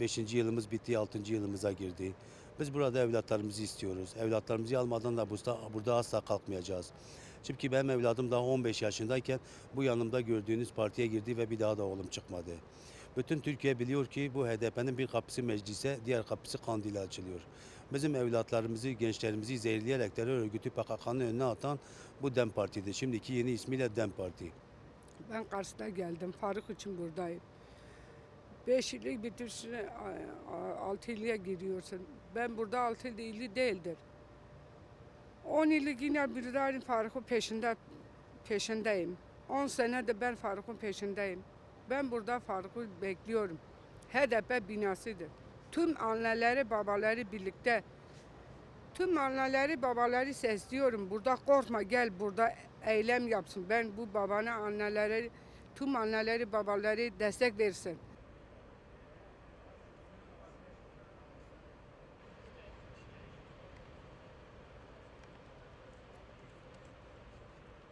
5. yılımız bitti, 6. yılımıza girdi. Biz burada evlatlarımızı istiyoruz. Evlatlarımızı almadan da burada, asla kalkmayacağız. Çünkü benim evladım daha 15 yaşındayken bu yanımda gördüğünüz partiye girdi ve bir daha da oğlum çıkmadı. Bütün Türkiye biliyor ki bu HDP'nin bir kapısı meclise, diğer kapısı Kandil'e açılıyor. Bizim evlatlarımızı, gençlerimizi zehirleyerek terör örgütü PKK'nın önüne atan bu DEM Parti'dir. Şimdiki yeni ismiyle DEM Parti. Ben Kars'ta geldim. Faruk için buradayım. Beş yıllık bitirsin, altı yılıya giriyorsun. Ben burada altı yılı değildir. On yıllık yine buradayım Faruk'un peşinde, peşindeyim. On senedir ben Faruk'un peşindeyim. Ben burada Faruk'u bekliyorum. HDP binasıdır. Tüm anneleri, babaları birlikte Tüm anneleri babaları sesliyorum. Burada korkma gel burada eylem yapsın. Ben bu babana anneleri tüm anneleri babaları destek versin.